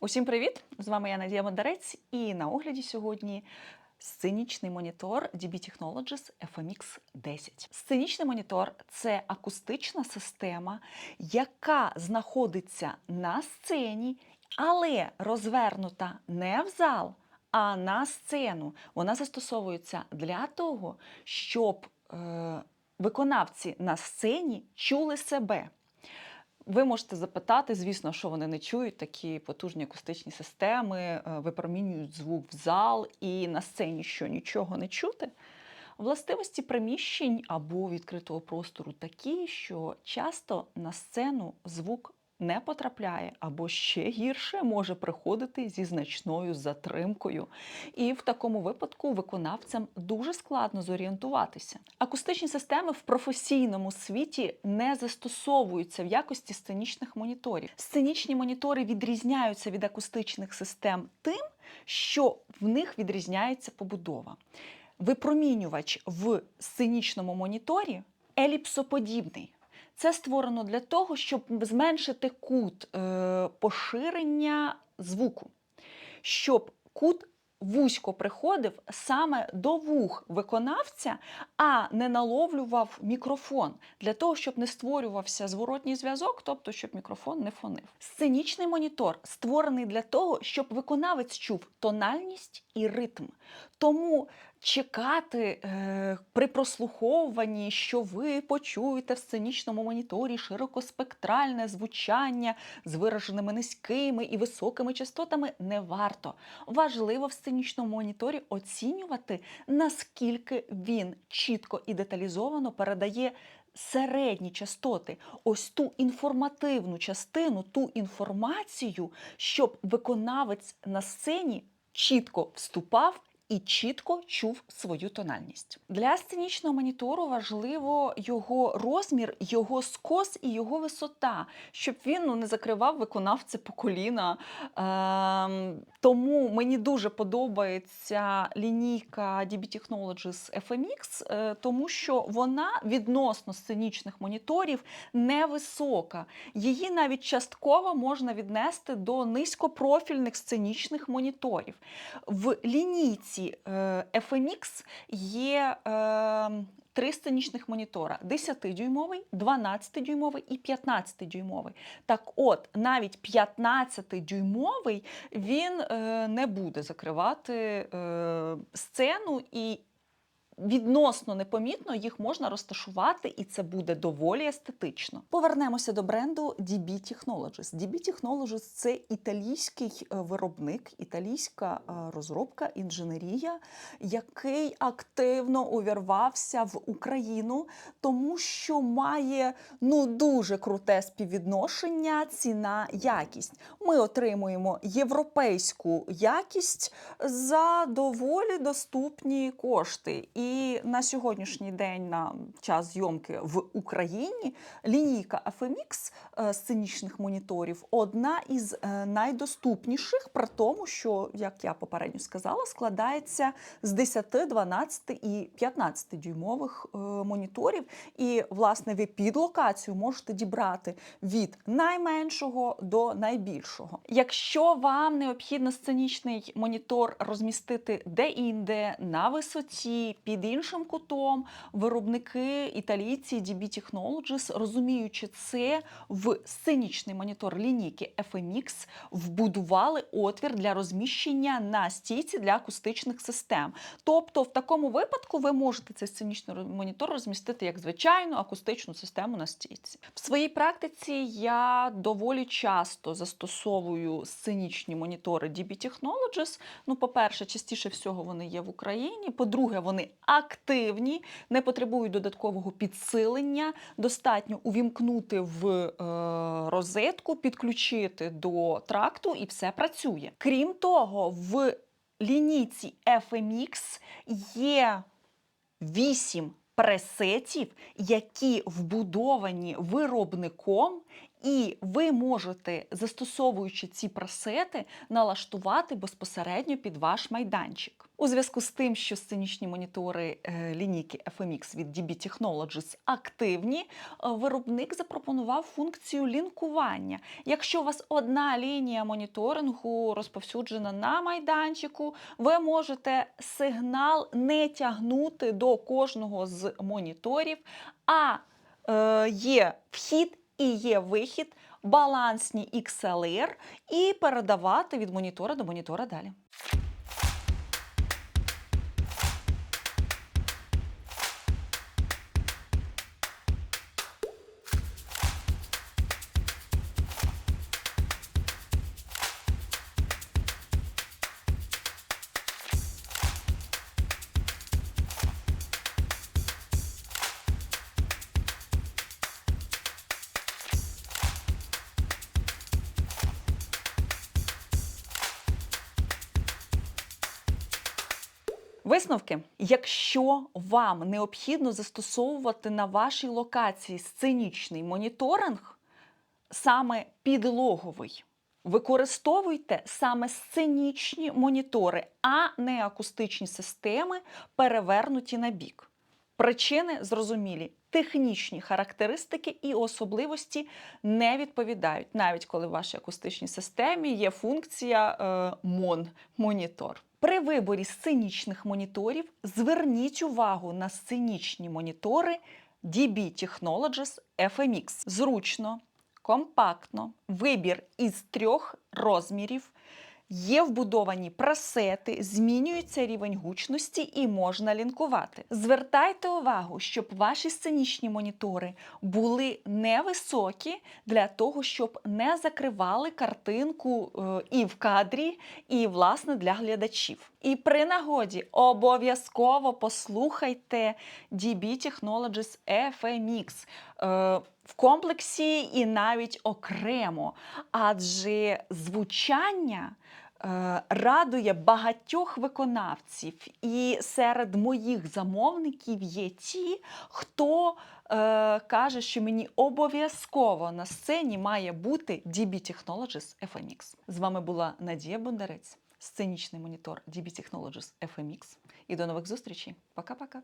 Усім привіт! З вами я Надія Бондарець, і на огляді сьогодні сценічний монітор DB Technologies FMX 10. Сценічний монітор це акустична система, яка знаходиться на сцені, але розвернута не в зал, а на сцену. Вона застосовується для того, щоб е, виконавці на сцені чули себе. Ви можете запитати, звісно, що вони не чують такі потужні акустичні системи, е, випромінюють звук в зал і на сцені що нічого не чути. Властивості приміщень або відкритого простору такі, що часто на сцену звук не потрапляє, або ще гірше може приходити зі значною затримкою. І в такому випадку виконавцям дуже складно зорієнтуватися. Акустичні системи в професійному світі не застосовуються в якості сценічних моніторів. Сценічні монітори відрізняються від акустичних систем тим, що в них відрізняється побудова. Випромінювач в сценічному моніторі еліпсоподібний. Це створено для того, щоб зменшити кут е, поширення звуку, щоб кут вузько приходив саме до вух виконавця, а не наловлював мікрофон для того, щоб не створювався зворотній зв'язок, тобто щоб мікрофон не фонив. Сценічний монітор створений для того, щоб виконавець чув тональність і ритм. Тому чекати е, при прослуховуванні, що ви почуєте в сценічному моніторі широкоспектральне звучання з вираженими низькими і високими частотами не варто. Важливо в сценічному моніторі оцінювати, наскільки він чітко і деталізовано передає. Середні частоти, ось ту інформативну частину, ту інформацію, щоб виконавець на сцені чітко вступав і чітко чув свою тональність. Для сценічного монітору важливо його розмір, його скос і його висота, щоб він ну, не закривав виконавця по коліна. Ем, тому мені дуже подобається лінійка DB Technologies FMX, е, тому що вона відносно сценічних моніторів невисока. Її навіть частково можна віднести до низькопрофільних сценічних моніторів. В лінійці е, FMX є е, три сценічних монітора: 10-дюймовий, 12-дюймовий і 15-дюймовий. Так от, навіть 15-дюймовий він е, не буде закривати сцену і відносно непомітно їх можна розташувати, і це буде доволі естетично. Повернемося до бренду DB Technologies. DB Technologies – це італійський е, виробник, італійська е, розробка, інженерія, який активно увірвався в Україну, тому що має ну дуже круте співвідношення ціна якість. Ми отримуємо європейську якість за доволі доступні кошти. І на сьогоднішній день, на час зйомки в Україні, лінійка FMX е, сценічних моніторів одна із е, найдоступніших, при тому, що, як я попередньо сказала, складається з 10, 12 і 15 дюймових е, моніторів. І, власне, ви під локацію можете дібрати від найменшого до найбільшого. Якщо вам необхідно сценічний монітор розмістити де-інде на висоті, під іншим кутом, виробники італійці DB Technologies, розуміючи це, в сценічний монітор лінійки FMX вбудували отвір для розміщення на стійці для акустичних систем. Тобто, в такому випадку ви можете цей сценічний монітор розмістити як звичайну акустичну систему на стійці. В своїй практиці я доволі часто застосовую сценічні монітори DB Technologies. Ну, по-перше, частіше всього вони є в Україні. По-друге, вони активні, не потребують додаткового підсилення. Достатньо увімкнути в е, розетку, підключити до тракту, і все працює. Крім того, в лінійці FMX є 8 пресетів, які вбудовані виробником І ви можете, застосовуючи ці пресети, налаштувати безпосередньо під ваш майданчик. У зв'язку з тим, що сценічні монітори е, лінійки FMX від DB Technologies активні, е, виробник запропонував функцію лінкування. Якщо у вас одна лінія моніторингу розповсюджена на майданчику, ви можете сигнал не тягнути до кожного з моніторів, а е, є вхід і є вихід, балансні XLR, і передавати від монітора до монітора далі. Висновки: якщо вам необхідно застосовувати на вашій локації сценічний моніторинг, саме підлоговий, використовуйте саме сценічні монітори, а не акустичні системи, перевернуті на бік. Причини зрозумілі. Технічні характеристики і особливості не відповідають, навіть коли в вашій акустичній системі є функція е, МОН монітор. При виборі сценічних моніторів зверніть увагу на сценічні монітори DB Technologies FMX. Зручно, компактно, вибір із трьох розмірів. Є вбудовані пресети, змінюється рівень гучності і можна лінкувати. Звертайте увагу, щоб ваші сценічні монітори були невисокі для того, щоб не закривали картинку е, і в кадрі, і власне для глядачів. І при нагоді обов'язково послухайте DB Technologies FMX. Е, в комплексі і навіть окремо, адже звучання е, радує багатьох виконавців, і серед моїх замовників є ті, хто е, каже, що мені обов'язково на сцені має бути DB Technologies FMX. З вами була Надія Бондарець, сценічний монітор DB Technologies FMX. І до нових зустрічей. Пока-пока.